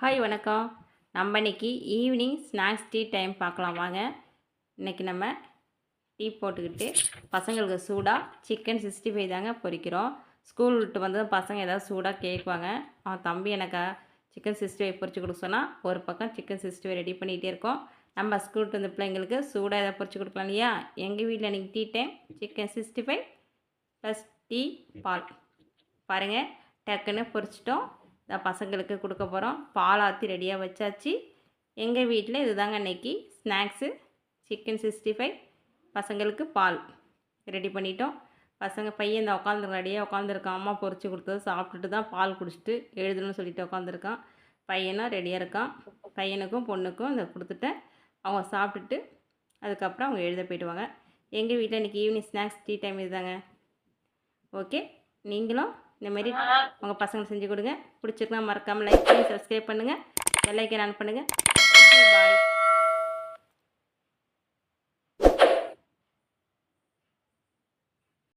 Hi வணக்கம். நம்ம இன்றைக்கி ஈவினிங் ஸ்நாக்ஸ் டீ டைம் பார்க்கலாம். வாங்க. இன்றைக்கி நம்ம டீ போட்டுக்கிட்டு பசங்களுக்கு சூடாக சிக்கன் சிக்ஸ்டி ஃபைவ் தாங்க பொரிக்கிறோம் ஸ்கூல் விட்டு வந்ததும் பசங்க ஏதாவது சூடாக கேட்குவாங்க. அவன் தம்பி எனக்கு சிக்கன் சிக்ஸ்டி ஃபைவ் பொரிச்சு கொடுக்க சொன்னால் ஒரு பக்கம் சிக்கன் சிக்ஸ்டி ஃபைவ் ரெடி பண்ணிகிட்டே இருக்கோம். நம்ம ஸ்கூல் விட்டு வந்த பிள்ளைங்களுக்கு சூடாக ஏதாவது பொறிச்சு கொடுக்கலாம் இல்லையா? எங்கள் வீட்டில் இன்றைக்கி tea time chicken sixty five plus tea பால். பாருங்கள் டக்குன்னு பொரிச்சிட்டோம் இந்த பசங்களுக்கு கொடுக்க போகிறோம் பால் ஆற்றி ரெடியாக வச்சாச்சு. எங்கள் வீட்டில் இதுதாங்க அன்னைக்கு ஸ்நாக்ஸு சிக்கன் சிக்ஸ்டி ஃபைவ் பசங்களுக்கு பால் ரெடி பண்ணிட்டோம். பசங்க பையன் இந்த உட்காந்துருக்க ரெடியாக உட்காந்துருக்கான் அம்மா பொறிச்சு கொடுத்தது சாப்பிட்டுட்டு தான் பால் குடிச்சிட்டு எழுதணும்னு சொல்லிட்டு உட்காந்துருக்கான் பையனும் ரெடியாக இருக்கான். பையனுக்கும் பொண்ணுக்கும் இதை கொடுத்துட்டேன். அவங்க சாப்பிட்டுட்டு அதுக்கப்புறம் அவங்க எழுத போயிடுவாங்க. எங்கள் வீட்டில் இன்றைக்கி ஈவினிங் ஸ்நாக்ஸ் டீ டைம் இதுதாங்க. ஓகே நீங்களும் இந்தமாரி உங்கள் பசங்களுக்கு செஞ்சு கொடுங்க. பிடிச்சிருந்தா மறக்காமல் லைக் பண்ணி சப்ஸ்கிரைப் பண்ணுங்கள் பெல்லைக்கன் ஆன் பண்ணுங்கள் பாய்